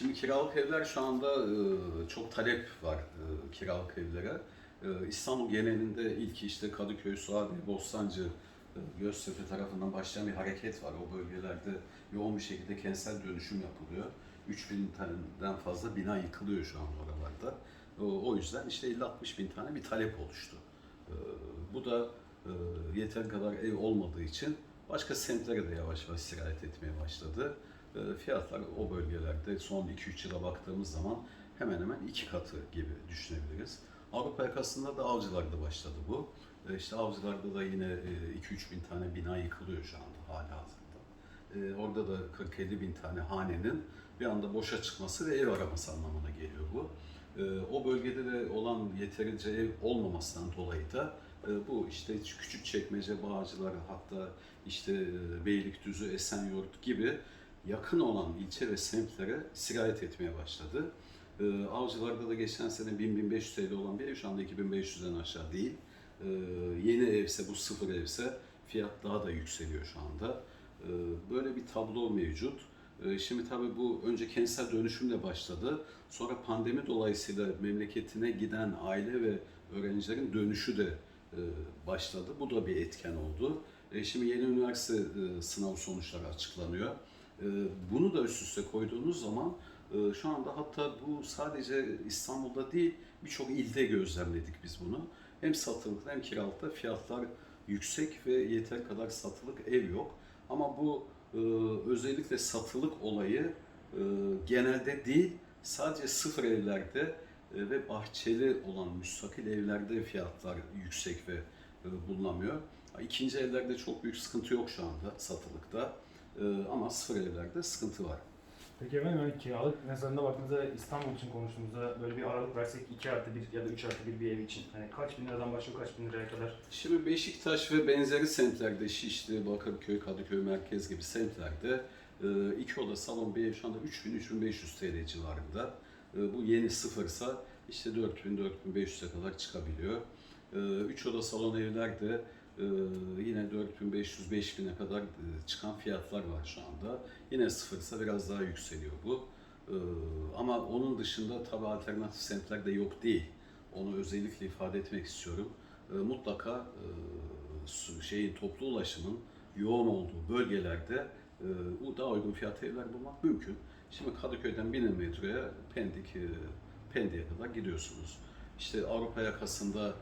Şimdi kiralık evler şu anda e, çok talep var e, kiralık evlere. E, İstanbul genelinde ilk işte Kadıköy, Suadiye, Bostancı, Göztepe tarafından başlayan bir hareket var. O bölgelerde yoğun bir şekilde kentsel dönüşüm yapılıyor. 3000 taneden fazla bina yıkılıyor şu an oralarda. O, yüzden işte 50-60 bin tane bir talep oluştu. Bu da yeter kadar ev olmadığı için başka semtlere de yavaş yavaş sirayet etmeye başladı. E, fiyatlar o bölgelerde son 2-3 yıla baktığımız zaman hemen hemen iki katı gibi düşünebiliriz. Avrupa yakasında da avcılarda başladı bu. E, işte avcılarda da yine e, 2-3 bin tane bina yıkılıyor şu anda hala hazırda. E, orada da 40-50 bin tane hanenin bir anda boşa çıkması ve ev araması anlamına geliyor bu. E, o bölgede de olan yeterince ev olmamasından dolayı da e, bu işte küçük çekmece bağcılar hatta işte e, Beylikdüzü, Esenyurt gibi yakın olan ilçe ve semtlere sirayet etmeye başladı. E, Avcılarda da geçen sene 1000-1500 TL olan bir ev şu anda 2500'den aşağı değil. E, yeni evse bu sıfır evse fiyat daha da yükseliyor şu anda. E, böyle bir tablo mevcut. Şimdi tabii bu önce kentsel dönüşümle başladı. Sonra pandemi dolayısıyla memleketine giden aile ve öğrencilerin dönüşü de e, başladı. Bu da bir etken oldu. E, Şimdi yeni üniversite e, sınav sonuçları açıklanıyor. E, Bunu da üst üste koyduğunuz zaman e, şu anda hatta bu sadece İstanbul'da değil birçok ilde gözlemledik biz bunu. Hem satılıkta hem kiralıkta fiyatlar yüksek ve yeter kadar satılık ev yok. Ama bu e, özellikle satılık olayı e, genelde değil sadece sıfır evlerde ve bahçeli olan müstakil evlerde fiyatlar yüksek ve bulunamıyor. İkinci evlerde çok büyük sıkıntı yok şu anda satılıkta ama sıfır evlerde sıkıntı var. Peki efendim hani kiralık mezarında baktığımızda İstanbul için konuştuğumuzda böyle bir aralık versek 2 artı 1 ya da 3 artı 1 bir ev için hani kaç bin liradan başlıyor kaç bin liraya kadar? Şimdi Beşiktaş ve benzeri semtlerde Şişli, Bakırköy, Kadıköy merkez gibi semtlerde e, iki oda salon bir ev şu anda 3000-3500 TL civarında. E, Bu yeni sıfırsa işte 4000-4500'e kadar çıkabiliyor. E, Üç oda salon evlerde e, yine 4500-5000'e kadar e, çıkan fiyatlar var şu anda. Yine sıfırsa biraz daha yükseliyor bu. E, Ama onun dışında tabii alternatif semtler de yok değil. Onu özellikle ifade etmek istiyorum. E, Mutlaka e, şeyin toplu ulaşımın yoğun olduğu bölgelerde e, bu daha uygun fiyat evler bulmak mümkün. Şimdi Kadıköy'den 1000 metroya Pendik, e, Pendik'e kadar gidiyorsunuz. İşte Avrupa yakasında